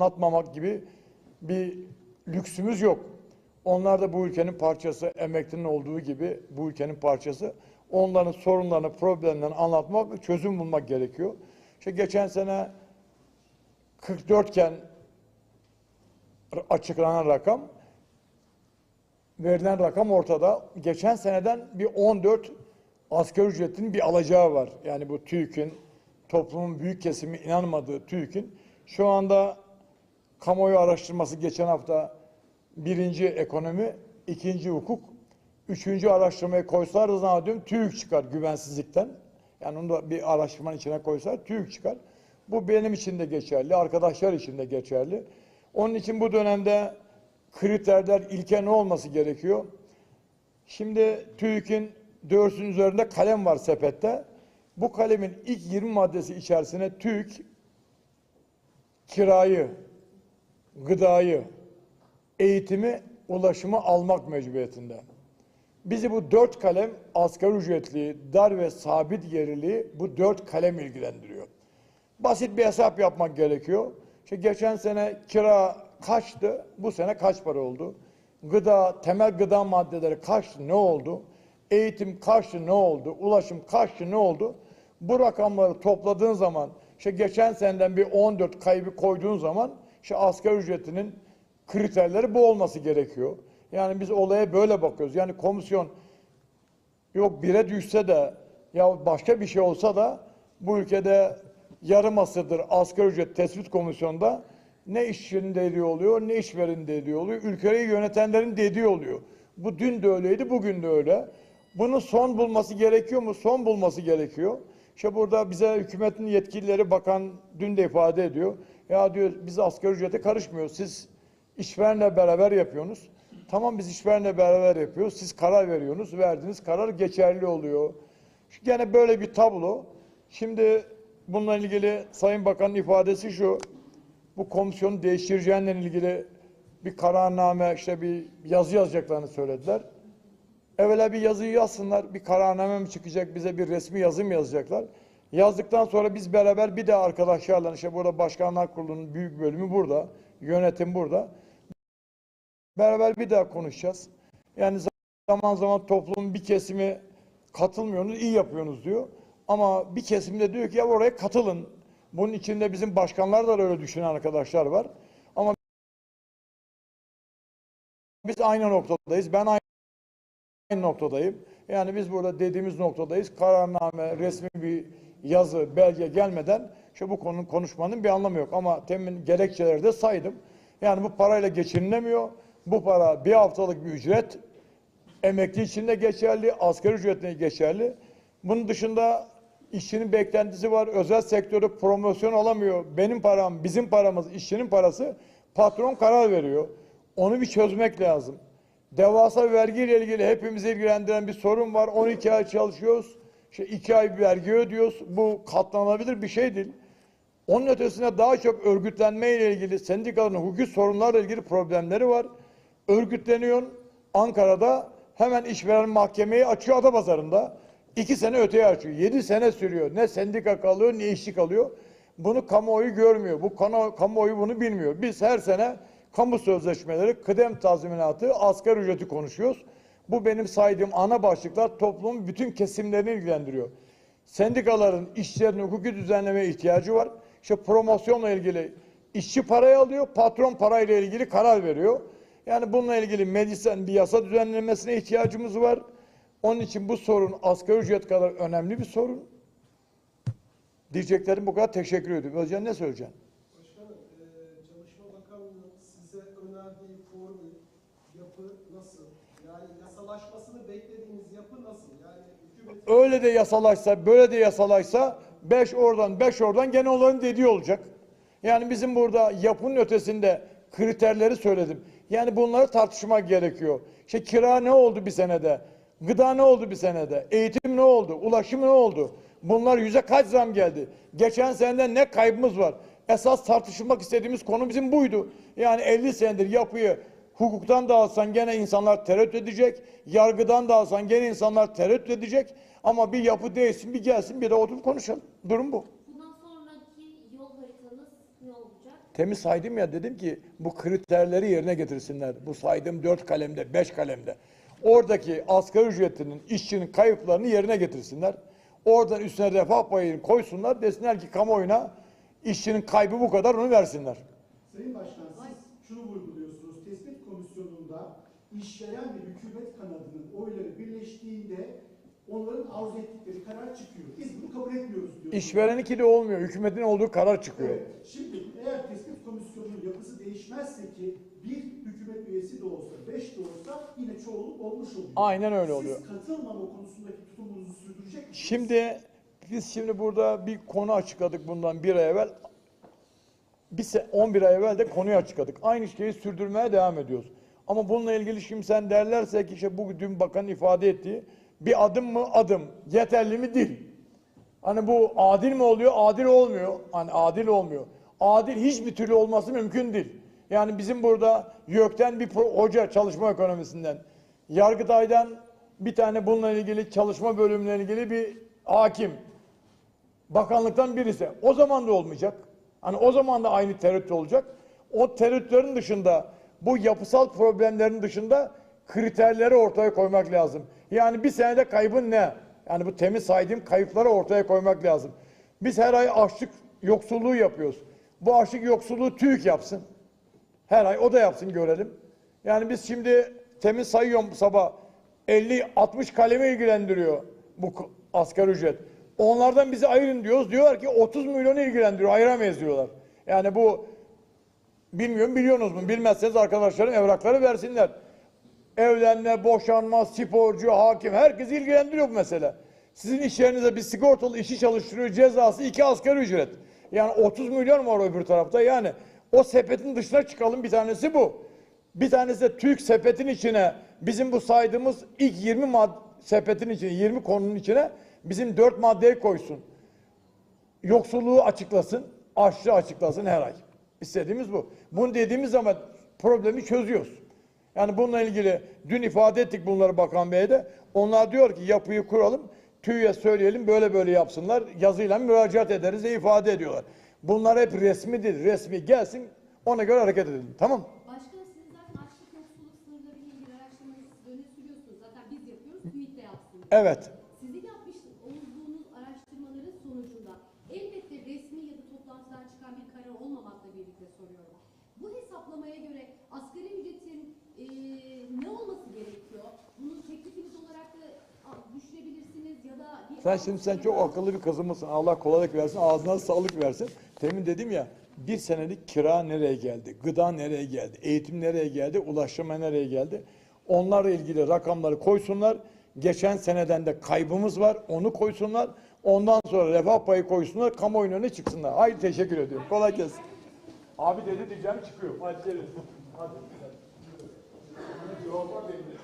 anlatmamak gibi bir lüksümüz yok. Onlar da bu ülkenin parçası, emeklinin olduğu gibi bu ülkenin parçası. Onların sorunlarını, problemlerini anlatmak, çözüm bulmak gerekiyor. İşte geçen sene 44 iken açıklanan rakam, verilen rakam ortada. Geçen seneden bir 14 asgari ücretin bir alacağı var. Yani bu TÜİK'in, toplumun büyük kesimi inanmadığı TÜİK'in şu anda kamuoyu araştırması geçen hafta birinci ekonomi, ikinci hukuk, üçüncü araştırmayı koysalar zannediyorum TÜİK çıkar güvensizlikten. Yani onu da bir araştırmanın içine koysalar TÜİK çıkar. Bu benim için de geçerli, arkadaşlar için de geçerli. Onun için bu dönemde kriterler, ilke ne olması gerekiyor? Şimdi TÜİK'in dörsün üzerinde kalem var sepette. Bu kalemin ilk 20 maddesi içerisine TÜİK kirayı, gıdayı, eğitimi, ulaşımı almak mecburiyetinde. Bizi bu dört kalem asgari ücretli, dar ve sabit gelirliği bu dört kalem ilgilendiriyor. Basit bir hesap yapmak gerekiyor. İşte geçen sene kira kaçtı, bu sene kaç para oldu? Gıda, temel gıda maddeleri kaçtı, ne oldu? Eğitim kaçtı, ne oldu? Ulaşım kaçtı, ne oldu? Bu rakamları topladığın zaman, işte geçen seneden bir 14 kaybı koyduğun zaman, işte asgari ücretinin kriterleri bu olması gerekiyor. Yani biz olaya böyle bakıyoruz. Yani komisyon yok bire düşse de ya başka bir şey olsa da bu ülkede yarım asırdır asgari ücret tespit komisyonunda ne işçinin dediği oluyor ne işverenin dediği oluyor. Ülkeyi yönetenlerin dediği oluyor. Bu dün de öyleydi bugün de öyle. Bunun son bulması gerekiyor mu? Son bulması gerekiyor. İşte burada bize hükümetin yetkilileri bakan dün de ifade ediyor. Ya diyor biz asgari ücrete karışmıyoruz. Siz işverenle beraber yapıyorsunuz. Tamam biz işverenle beraber yapıyoruz. Siz karar veriyorsunuz. Verdiğiniz karar geçerli oluyor. Gene böyle bir tablo. Şimdi bununla ilgili Sayın Bakan'ın ifadesi şu. Bu komisyonu değiştireceğinle ilgili bir kararname işte bir yazı yazacaklarını söylediler. Evvela bir yazıyı yazsınlar. Bir kararname mi çıkacak? Bize bir resmi yazı mı yazacaklar? Yazdıktan sonra biz beraber bir de arkadaşlarla işte burada Başkanlar Kurulu'nun büyük bölümü burada. Yönetim burada. Beraber bir daha konuşacağız. Yani zaman zaman toplumun bir kesimi katılmıyorsunuz, iyi yapıyorsunuz diyor. Ama bir kesim de diyor ki ya oraya katılın. Bunun içinde bizim başkanlar da öyle düşünen arkadaşlar var. Ama biz aynı noktadayız. Ben aynı noktadayım. Yani biz burada dediğimiz noktadayız. Kararname, resmi bir yazı, belge gelmeden işte bu konunun konuşmanın bir anlamı yok. Ama temin gerekçeleri de saydım. Yani bu parayla geçinilemiyor. Bu para bir haftalık bir ücret. Emekli için de geçerli, asgari ücretine geçerli. Bunun dışında işçinin beklentisi var. Özel sektörü promosyon alamıyor. Benim param, bizim paramız, işçinin parası. Patron karar veriyor. Onu bir çözmek lazım. Devasa vergiyle ilgili hepimizi ilgilendiren bir sorun var. 12 ay çalışıyoruz. İşte 2 ay bir vergi ödüyoruz. Bu katlanabilir bir şey değil. Onun ötesinde daha çok örgütlenme ile ilgili sendikaların hukuki sorunlarla ilgili problemleri var. Örgütleniyorsun Ankara'da hemen işveren mahkemeyi açıyor Adapazarı'nda. İki sene öteye açıyor. Yedi sene sürüyor. Ne sendika kalıyor ne işçi kalıyor. Bunu kamuoyu görmüyor. Bu kana- kamuoyu bunu bilmiyor. Biz her sene kamu sözleşmeleri, kıdem tazminatı, asgari ücreti konuşuyoruz. Bu benim saydığım ana başlıklar toplumun bütün kesimlerini ilgilendiriyor. Sendikaların işçilerin hukuki düzenlemeye ihtiyacı var. İşte promosyonla ilgili işçi parayı alıyor, patron parayla ilgili karar veriyor. Yani bununla ilgili meclisten bir yasa düzenlenmesine ihtiyacımız var. Onun için bu sorun asgari ücret kadar önemli bir sorun. Diyeceklerim bu kadar. Teşekkür ediyorum. Özcan ne söyleyeceksin? Başkanım, eee, Çalışma Bakanlığı'nın size önerdiği formül, yapı nasıl? Yani yasalaşmasını beklediğiniz yapı nasıl? Yani hükümet Öyle de yasalaşsa, böyle de yasalaşsa beş oradan, beş oradan gene onların dediği olacak. Yani bizim burada yapının ötesinde kriterleri söyledim. Yani bunları tartışmak gerekiyor. İşte kira ne oldu bir senede? Gıda ne oldu bir senede? Eğitim ne oldu? Ulaşım ne oldu? Bunlar yüze kaç zam geldi? Geçen senede ne kaybımız var? Esas tartışılmak istediğimiz konu bizim buydu. Yani 50 senedir yapıyı hukuktan da alsan gene insanlar tereddüt edecek. Yargıdan da alsan gene insanlar tereddüt edecek. Ama bir yapı değilsin bir gelsin bir de oturup konuşalım. Durum bu. Bundan sonraki yol haritanız ne olacak? Temiz saydım ya dedim ki bu kriterleri yerine getirsinler. Bu saydığım dört kalemde, beş kalemde. Oradaki asgari ücretinin, işçinin kayıplarını yerine getirsinler. Oradan üstüne refah payını koysunlar. Desinler ki kamuoyuna işçinin kaybı bu kadar onu versinler. Sayın Başkan siz şunu vurguluyorsunuz. İşleyen ve hükümet kanadının oyları birleştiğinde onların arzu ettikleri karar çıkıyor. Biz bunu kabul etmiyoruz diyoruz. İşvereninki de olmuyor. Hükümetin olduğu karar çıkıyor. Evet. Şimdi eğer tespit komisyonunun yapısı değişmezse ki bir hükümet üyesi de olsa, beş de olsa yine çoğunluk olmuş oluyor. Aynen öyle oluyor. Siz katılmama konusundaki tutumunuzu sürdürecek misiniz? Şimdi biz şimdi burada bir konu açıkladık bundan bir ay evvel. Bir se 11 ay evvel de konuyu açıkladık. Aynı şeyi sürdürmeye devam ediyoruz. Ama bununla ilgili şimdi sen derlerse ki işte bu dün bakan ifade ettiği bir adım mı adım, yeterli mi değil. Hani bu adil mi oluyor? Adil olmuyor. Hani adil olmuyor. Adil hiçbir türlü olması mümkün değil. Yani bizim burada YÖK'ten bir hoca çalışma ekonomisinden, Yargıtay'dan bir tane bununla ilgili çalışma bölümüyle ilgili bir hakim, bakanlıktan birisi. O zaman da olmayacak. Hani o zaman da aynı tereddüt olacak. O tereddütlerin dışında, bu yapısal problemlerin dışında kriterleri ortaya koymak lazım. Yani bir senede kaybın ne? Yani bu temiz saydığım kayıpları ortaya koymak lazım. Biz her ay açlık yoksulluğu yapıyoruz. Bu açlık yoksulluğu TÜİK yapsın. Her ay o da yapsın görelim. Yani biz şimdi temiz sayıyorum sabah 50-60 kalemi ilgilendiriyor bu asgari ücret. Onlardan bizi ayırın diyoruz. Diyorlar ki 30 milyonu ilgilendiriyor. Ayıramayız diyorlar. Yani bu bilmiyorum biliyorsunuz mu? Bilmezseniz arkadaşlarım evrakları versinler. Evlenme, boşanma, sporcu, hakim herkes ilgilendiriyor bu mesele. Sizin iş yerinize bir sigortalı işi çalıştırıyor cezası iki asgari ücret. Yani 30 milyon var öbür tarafta yani. O sepetin dışına çıkalım bir tanesi bu. Bir tanesi de TÜİK sepetin içine bizim bu saydığımız ilk 20 mad sepetin içine 20 konunun içine bizim 4 maddeyi koysun. Yoksulluğu açıklasın, açlığı açıklasın her ay. İstediğimiz bu. Bunu dediğimiz zaman problemi çözüyoruz. Yani bununla ilgili dün ifade ettik bunları Bakan Bey'e de. Onlar diyor ki yapıyı kuralım, TÜİ'ye söyleyelim böyle böyle yapsınlar. Yazıyla müracaat ederiz diye ifade ediyorlar. Bunlar hep resmi değil. Resmi gelsin ona göre hareket edelim. Tamam Başkanım sizin zaten açlık yoksulluk sınırları ile ilgili araştırmanızı siz öne sürüyorsunuz. Zaten biz yapıyoruz, TÜİK de yapsın. Evet. Sizin yapmış olduğunuz araştırmaların sonucunda elbette resmi ya da toplantıdan çıkan bir karar birlikte soruyorum. Bu hesaplamaya göre asgari ücretin eee, ne olması gerekiyor? Bunu teklifiniz olarak da düşünebilirsiniz ya da... Sen şimdi sen çok akıllı bir kızımızsın. Allah kolaylık versin, ağzına sağlık versin. Temin dedim ya, bir senelik kira nereye geldi, gıda nereye geldi, eğitim nereye geldi, ulaştırma nereye geldi? Onlarla ilgili rakamları koysunlar. Geçen seneden de kaybımız var, onu koysunlar. Ondan sonra refah payı koysunlar, kamuoyunun önüne çıksınlar. Haydi teşekkür ediyorum. Kolay gelsin. Abi dedi diyeceğim çıkıyor. Hadi. Hadi. Hadi.